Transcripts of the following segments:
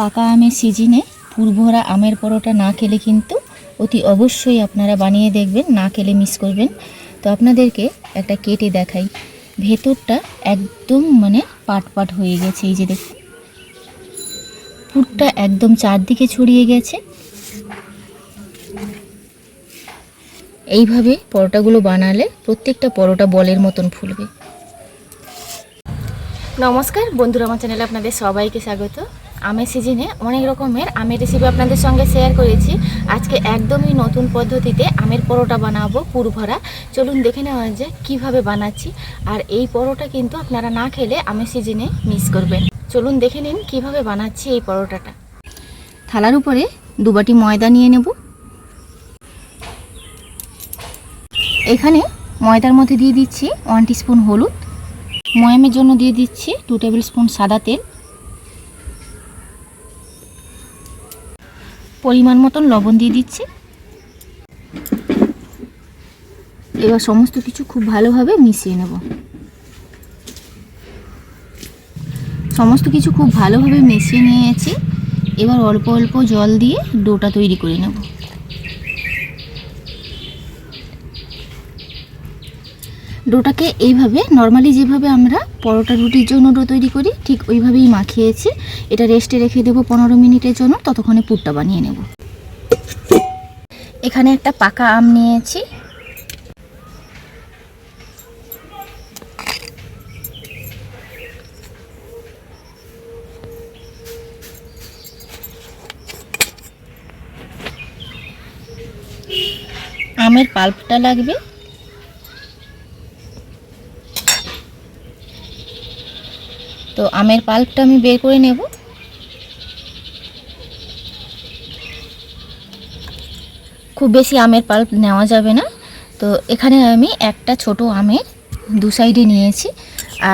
পাকা আমের সিজনে পুরভরা আমের পরোটা না খেলে কিন্তু অতি অবশ্যই আপনারা বানিয়ে দেখবেন, না খেলে মিস করবেন। তো আপনাদেরকে একটা কেটে দেখাই। ভেতরটা একদম মানে পাট পাট হয়ে গেছে, এই যে দেখুন পুরটা একদম চারদিকে ছড়িয়ে গেছে। এইভাবে পরোটাগুলো বানালে প্রত্যেকটা পরোটা বলের মতন ফুলবে। নমস্কার, বন্ধুরা, আমার চ্যানেলে আপনাদের সবাইকে স্বাগত। আমের সিজনে অনেক রকমের আমের রেসিপি আপনাদের সঙ্গে শেয়ার করেছি। আজকে একদমই নতুন পদ্ধতিতে আমের পরোটা বানাবো, পুর ভরা। চলুন দেখে নেওয়া যায় কীভাবে বানাচ্ছি। আর এই পরোটা কিন্তু আপনারা না খেলে আমের সিজনে মিস করবেন। চলুন দেখে নিন কীভাবে বানাচ্ছি এই পরোটাটা। থালার উপরে দুবাটি ময়দা নিয়ে নেব। এখানে ময়দার মধ্যে দিয়ে দিচ্ছি ওয়ান স্পুন হলুদ। ময়ামের জন্য দিয়ে দিচ্ছি টু টেবিল স্পুন সাদা তেল। পরিমাণ মতন লবণ দিয়ে দিচ্ছি। এবার সমস্ত কিছু খুব ভালোভাবে মিশিয়ে নেব। সমস্ত কিছু খুব ভালোভাবে মিশিয়ে নিয়েছি। এবার অল্প অল্প জল দিয়ে ডোটা তৈরি করে নেব। ডোটাকে এইভাবে নর্মালি যেভাবে আমরা পরোটা রুটির জন্য ডো তৈরি করি, ঠিক ওইভাবেই মাখিয়েছি। এটা রেস্টে রেখে দেবো পনেরো মিনিটের জন্য, ততক্ষণে পুরটা বানিয়ে নেব। এখানে একটা পাকা আম নিয়েছি। আমের পাল্পটা লাগবে। তো আমের পাল্পটা আমি বের করে নেব। খুব বেশি আমের পাল্প নেওয়া যাবে না। তো এখানে আমি একটা ছোট আমের দু সাইডে নিয়েছি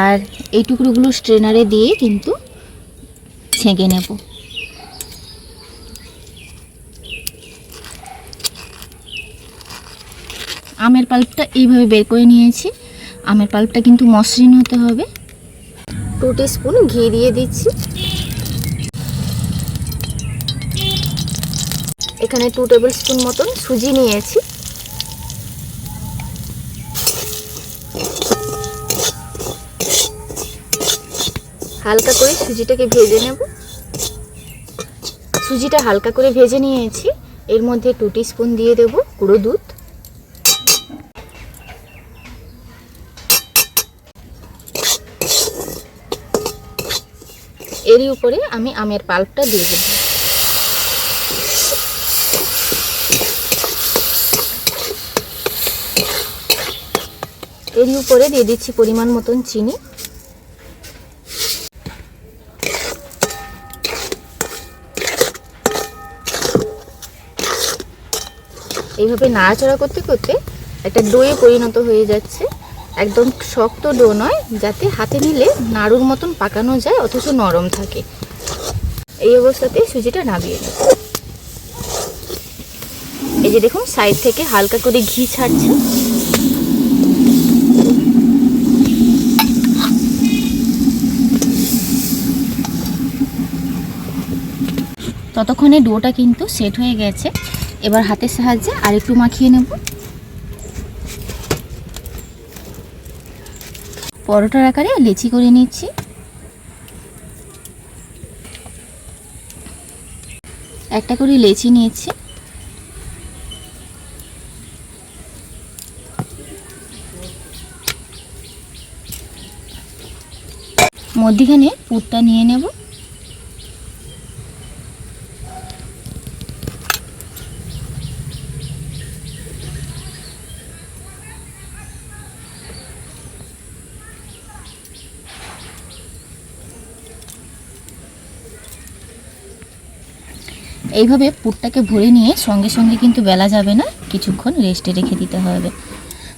আর এই টুকরোগুলো স্ট্রেনারে দিয়ে কিন্তু ছেঁকে নেব। আমের পাল্পটা এইভাবে বের করে নিয়েছি। আমের পাল্পটা কিন্তু মসৃণ হতে হবে। টু স্পুন ঘি দিয়ে দিচ্ছি। এখানে টু টেবিল স্পুন মতন সুজি নিয়েছি। হালকা করে সুজিটাকে ভেজে নেব। সুজিটা হালকা করে ভেজে নিয়েছি। এর মধ্যে টু স্পুন দিয়ে দেব গুঁড়ো দুধ। এরই উপরে আমি আমের পাল্পটা দিয়ে দেব। এরই উপরে দিয়ে দিচ্ছি পরিমাণ মতন চিনি। এইভাবে নাড়াচাড়া করতে করতে একটা ডোয়ে পরিণত হয়ে যাচ্ছে। একদম শক্ত ডো নয়, যাতে হাতে নিলে নাড়ুর মতন পাকানো যায়, অথচ নরম থাকে। এই অবস্থাতে সুজিটা নামিয়ে নেব এই যে দেখুন সাইড থেকে হালকা করে ঘি ছাড়ছে। ততক্ষণে ডোটা কিন্তু সেট হয়ে গেছে। এবার হাতের সাহায্যে আরেকটু মাখিয়ে নেব। পরোটার আকারে লেচি করে নিচ্ছি। একটা করে লেচি নিয়েছি। মধ্যিখানে পুরটা নিয়ে নেব। এইভাবে পুরটাকে ভরে নিয়ে সঙ্গে সঙ্গে কিন্তু বেলা যাবে না, কিছুক্ষণ রেস্টে রেখে দিতে হবে।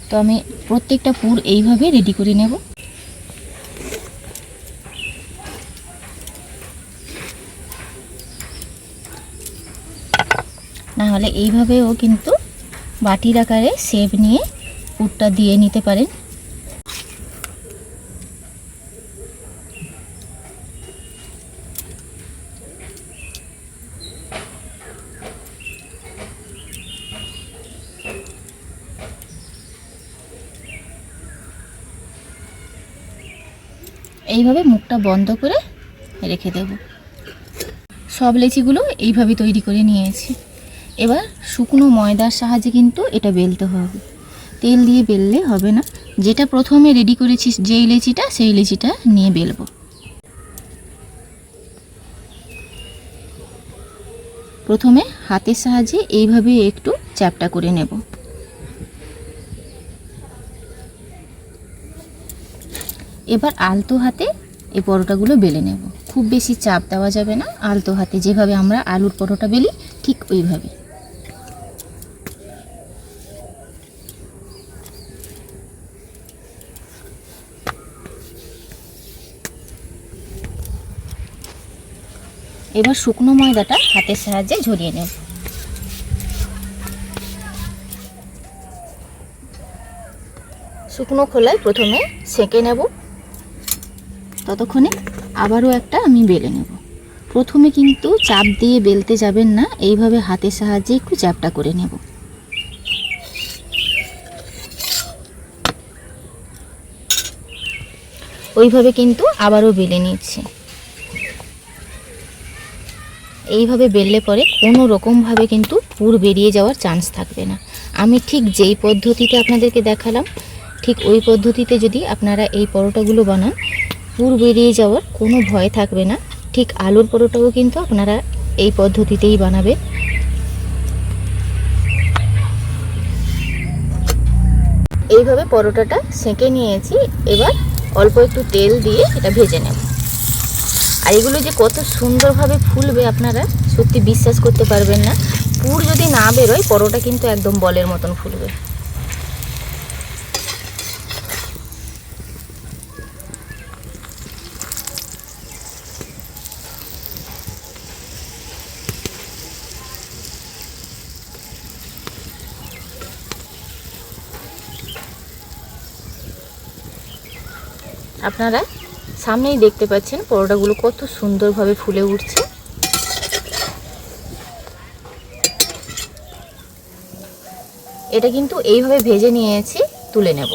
তো আমি প্রত্যেকটা পুর এইভাবে রেডি করে নেব। না হলে এইভাবেও কিন্তু বাটির আকারে শেপ নিয়ে পুরটা দিয়ে নিতে পারেন। এইভাবে মুখটা বন্ধ করে রেখে দেব। সব লেচিগুলো এইভাবে তৈরি করে নিয়েছি। এবার শুকনো ময়দার সাহায্যে কিন্তু এটা বেলতে হবে। তেল দিয়ে বেললে হবে না। যেটা প্রথমে রেডি করেছিস যেই লেচিটা, সেই লেচিটা নিয়ে বেলবো। প্রথমে হাতের সাহায্যে এইভাবে একটু চ্যাপটা করে নেব। এবার আলতো হাতে এই পরোটাগুলো বেলে নেব। খুব বেশি চাপ দেওয়া যাবে না, আলতো হাতে। যেভাবে আমরা আলুর পরোটা বেলি, ঠিক ওইভাবে। এবার শুকনো ময়দাটা হাতের সাহায্যে ঝরিয়ে নেব। শুকনো খোলায় প্রথমে সেঁকে নেব। ততক্ষণে আবারও একটা আমি বেলে নেব। প্রথমে কিন্তু চাপ দিয়ে বেলতে যাবেন না, এইভাবে হাতের সাহায্যে একটু চাপটা করে নেব। ওইভাবে কিন্তু আবারও বেলে নিচ্ছি। এইভাবে বেললে পরে কোনো রকমভাবে কিন্তু পুর বেরিয়ে যাওয়ার চান্স থাকবে না। আমি ঠিক যেই পদ্ধতিতে আপনাদেরকে দেখালাম, ঠিক ওই পদ্ধতিতে যদি আপনারা এই পরোটাগুলো বানান পুর বেরিয়ে যাওয়ার কোনো ভয় থাকবে না। ঠিক আলুর পরোটাও কিন্তু আপনারা এই পদ্ধতিতেই বানাবে এইভাবে পরোটাটা সেঁকে নিয়েছি। এবার অল্প একটু তেল দিয়ে এটা ভেজে নেব। আর এগুলো যে কত সুন্দরভাবে ফুলবে আপনারা সত্যি বিশ্বাস করতে পারবেন না। পুর যদি না বেরোয়, পরোটা কিন্তু একদম বলের মতন ফুলবে। আপনারা সামনেই দেখতে পাচ্ছেন পরোটাগুলো কত সুন্দরভাবে ফুলে উঠছে। এটা কিন্তু এইভাবে ভেজে নিয়েছি, তুলে নেব।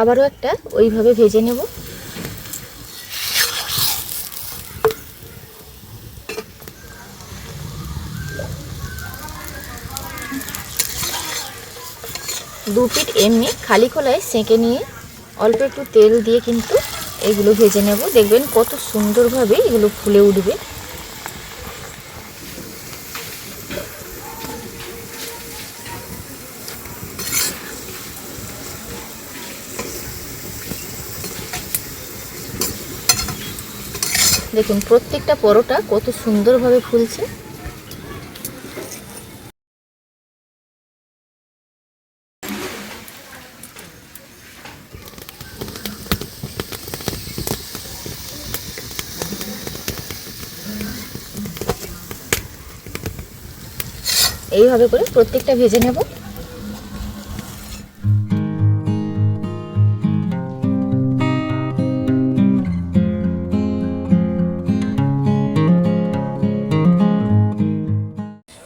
আবারও একটা ওইভাবে ভেজে নেব। দু পিঠ এমনি খালি খোলায় সেঁকে নিয়ে অল্প একটু তেল দিয়ে কিন্তু এগুলো ভেজে নেব। দেখবেন কত সুন্দরভাবে এগুলো ফুলে উঠবে। দেখুন, প্রত্যেকটা পরোটা কত সুন্দরভাবে ফুলছে। এইভাবে করে প্রত্যেকটা ভেজে নেব।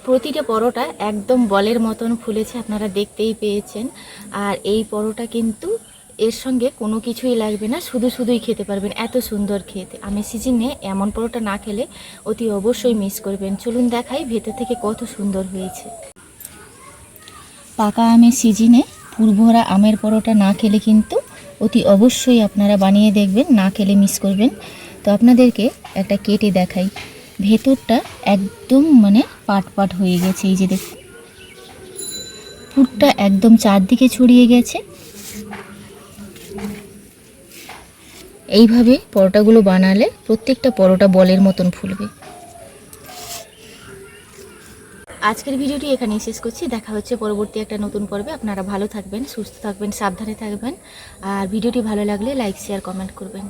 প্রতিটা পরোটা একদম বলের মতন ফুলেছে, আপনারা দেখতেই পেয়েছেন। আর এই পরোটা কিন্তু এর সঙ্গে কোনো কিছুই লাগবে না, শুধু শুধুই খেতে পারবেন, এত সুন্দর খেতে। আমি সিজনে এমন পরোটা না খেলে অতি অবশ্যই মিস করবেন। চলুন দেখাই ভেতর থেকে কত সুন্দর হয়েছে। পাকা আমের সিজনে পূর্বরা আমের পরোটা না খেলে কিন্তু অতি অবশ্যই আপনারা বানিয়ে দেখবেন, না খেলে মিস করবেন। তো আপনাদেরকে একটা কেটে দেখাই। ভেতরটা একদম মানে পাট পাট হয়ে গেছে, এই যে দেখুন। পুরটা একদম চারদিকে ছড়িয়ে গেছে। এইভাবে পরোটাগুলো বানালে প্রত্যেকটা পরোটা বলের মতন ফুলবে। আজকের ভিডিওটি এখানেই শেষ করছি। দেখা হচ্ছে পরবর্তী একটা নতুন পর্বে। আপনারা ভালো থাকবেন, সুস্থ থাকবেন, সাবধানে থাকবেন। আর ভিডিওটি ভালো লাগলে লাইক শেয়ার কমেন্ট করবেন।